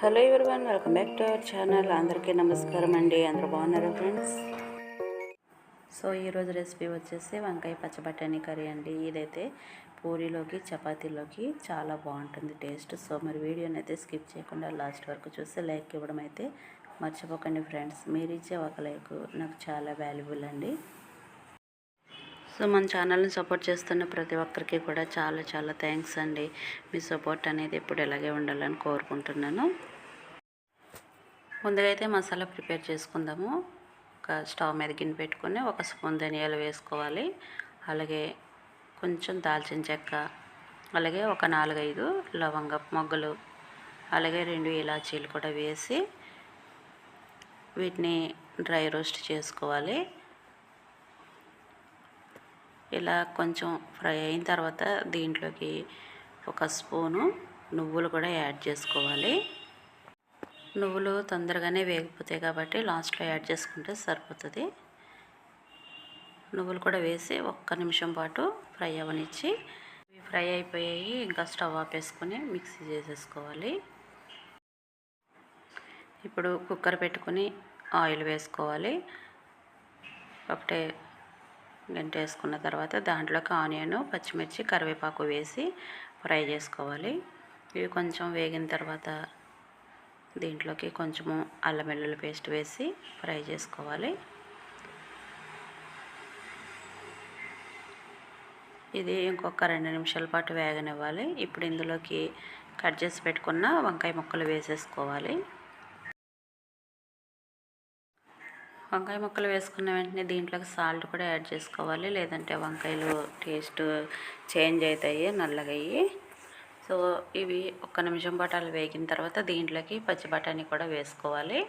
Hello everyone welcome back to our channel. అందరికీ నమస్కారం అండి. అందరూ బాగున్నారా ఫ్రెండ్స్? సో ఈరోజు రెసిపీ వచ్చేసి వంకాయ పచ్చబటానీ కర్రీ అండి. ఇదైతే పూరీలోకి చపాతీలోకి చాలా బాగుంటుంది టేస్ట్. సో మరి వీడియోని అయితే స్కిప్ చేయకుండా లాస్ట్ వరకు చూసి లైక్ ఇవ్వడం అయితే మర్చిపోకండి ఫ్రెండ్స్. మీరు ఇచ్చే ఒక లైక్ నాకు చాలా వాల్యుబుల్ అండి. సో మన ఛానల్ని సపోర్ట్ చేస్తున్న ప్రతి ఒక్కరికి కూడా చాలా చాలా థ్యాంక్స్ అండి. మీ సపోర్ట్ అనేది ఎప్పుడు ఇలాగే ఉండాలని కోరుకుంటున్నాను. ముందుగా అయితే మసాలా ప్రిపేర్ చేసుకుందాము. ఒక స్టవ్ మీద గిన్నె పెట్టుకొని ఒక స్పూన్ ధనియాలు వేసుకోవాలి. అలాగే కొంచెం దాల్చిన చెక్క అలాగే ఒక నాలుగైదు లవంగ మొగ్గలు అలాగే రెండు ఇలాచీలు కూడా వేసి వీటిని డ్రై రోస్ట్ చేసుకోవాలి. ఇలా కొంచెం ఫ్రై అయిన తర్వాత దీంట్లోకి ఒక స్పూను నువ్వులు కూడా యాడ్ చేసుకోవాలి. నువ్వులు తొందరగానే వేగిపోతాయి కాబట్టి లాస్ట్లో యాడ్ చేసుకుంటే సరిపోతుంది. నువ్వులు కూడా వేసి ఒక్క నిమిషం పాటు ఫ్రై అవ్వనిచ్చి ఫ్రై అయిపోయాయి. ఇంకా స్టవ్ ఆపేసుకొని మిక్సీ చేసేసుకోవాలి. ఇప్పుడు కుక్కర్ పెట్టుకొని ఆయిల్ వేసుకోవాలి. ఒకటే గంట వేసుకున్న తర్వాత దాంట్లోకి ఆనియన్ పచ్చిమిర్చి కరివేపాకు వేసి ఫ్రై చేసుకోవాలి. ఇవి కొంచెం వేగిన తర్వాత దీంట్లోకి కొంచెము అల్లం వెల్లుల్లి పేస్ట్ వేసి ఫ్రై చేసుకోవాలి. ఇది ఇంకొక రెండు నిమిషాల పాటు వేగనివ్వాలి. ఇప్పుడు ఇందులోకి కట్ చేసి పెట్టుకున్న వంకాయ ముక్కలు వేసేసుకోవాలి. వంకాయ ముక్కలు వేసుకున్న వెంటనే దీంట్లోకి సాల్ట్ కూడా యాడ్ చేసుకోవాలి. లేదంటే వంకాయలు టేస్ట్ చేంజ్ అవుతాయి నల్లగయ్యి. సో ఇవి ఒక్క నిమిషం పాటు వేగిన తర్వాత దీంట్లోకి పచ్చి బఠానీ కూడా వేసుకోవాలి.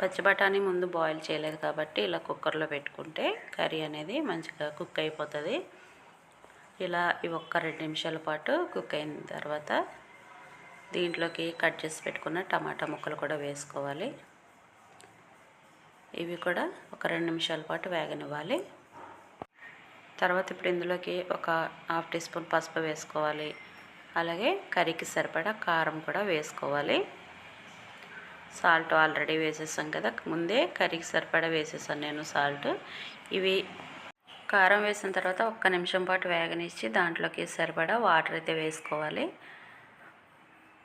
పచ్చి బఠానీ ముందు బాయిల్ చేయలేదు కాబట్టి ఇలా కుక్కర్లో పెట్టుకుంటే కర్రీ అనేది మంచిగా కుక్ అయిపోతుంది. ఇలా ఇవి ఒక్క రెండు నిమిషాల పాటు కుక్ అయిన తర్వాత దీంట్లోకి కట్ చేసి పెట్టుకున్న టమాటా ముక్కలు కూడా వేసుకోవాలి. ఇవి కూడా ఒక రెండు నిమిషాల పాటు వేగనివ్వాలి. తర్వాత ఇప్పుడు ఇందులోకి ఒక హాఫ్ టీ స్పూన్ పసుపు వేసుకోవాలి. అలాగే కర్రీకి సరిపడా కారం కూడా వేసుకోవాలి. సాల్ట్ ఆల్రెడీ వేసేసాం కదా ముందే కర్రీకి సరిపడా వేసేసాను నేను సాల్ట్. ఇవి కారం వేసిన తర్వాత ఒక్క నిమిషం పాటు వేగనిచ్చి దాంట్లోకి సరిపడా వాటర్ అయితే వేసుకోవాలి.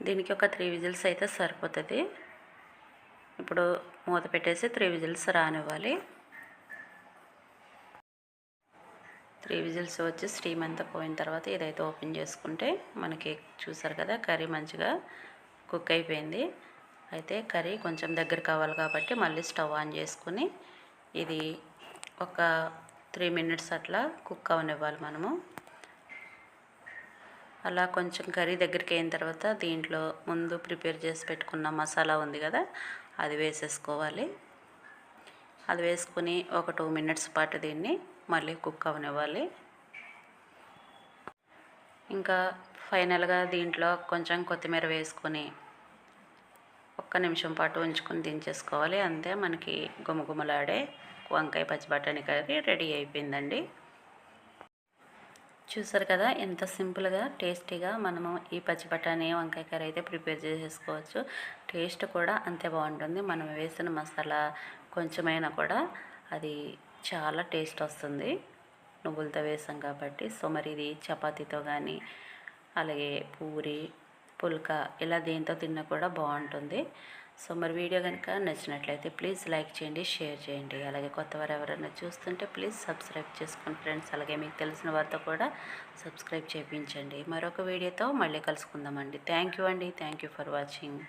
దీనికి ఒక త్రీ విజిల్స్ అయితే సరిపోతుంది. ఇప్పుడు మూత పెట్టేసి త్రీ విజిల్స్ రానివ్వాలి. త్రీ విజిల్స్ వచ్చి స్టీమ్ అంతా పోయిన తర్వాత ఇదైతే ఓపెన్ చేసుకుంటే మనకి చూసారు కదా కర్రీ మంచిగా కుక్ అయిపోయింది. అయితే కర్రీ కొంచెం దగ్గర కావాలి కాబట్టి మళ్ళీ స్టవ్ ఆన్ చేసుకుని ఇది ఒక త్రీ మినిట్స్ అట్లా కుక్ అవనివ్వాలి మనము. అలా కొంచెం కర్రీ దగ్గరికి అయిన తర్వాత దీంట్లో ముందు ప్రిపేర్ చేసి పెట్టుకున్న మసాలా ఉంది కదా అది వేసేసుకోవాలి. అది వేసుకుని ఒక టూ మినిట్స్ పాటు దీన్ని మళ్ళీ కుక్ అవనివ్వాలి. ఇంకా ఫైనల్గా దీంట్లో కొంచెం కొత్తిమీర వేసుకొని ఒక్క నిమిషం పాటు ఉంచుకొని దించేసుకోవాలి. అంతే మనకి గుమగుమలాడే వంకాయ పచ్చి బఠానీ కర్రీ రెడీ అయిపోయిందండి. చూసారు కదా ఎంత సింపుల్గా టేస్టీగా మనము ఈ పచ్చి బఠానీ వంకాయ కర్రీ అయితే ప్రిపేర్ చేసేసుకోవచ్చు. టేస్ట్ కూడా అంతే బాగుంటుంది. మనం వేసిన మసాలా కొంచెమైనా కూడా అది చాలా టేస్ట్ వస్తుంది. నువ్వులతో వేసాం కాబట్టి సో మరి ఇది చపాతీతో కానీ అలాగే పూరి పుల్కా ఇలా దేంతో తిన్నా కూడా బాగుంటుంది. సో మరి వీడియో కనుక నచ్చినట్లయితే ప్లీజ్ లైక్ చేయండి షేర్ చేయండి. అలాగే కొత్త వారు ఎవరైనా చూస్తుంటే ప్లీజ్ సబ్స్క్రైబ్ చేసుకోండి ఫ్రెండ్స్ అలాగే మీకు తెలిసిన వారితో కూడా సబ్స్క్రైబ్ చేయించండి. మరొక వీడియోతో మళ్ళీ కలుసుకుందామండి. థ్యాంక్ యూ అండి. Thank you for watching.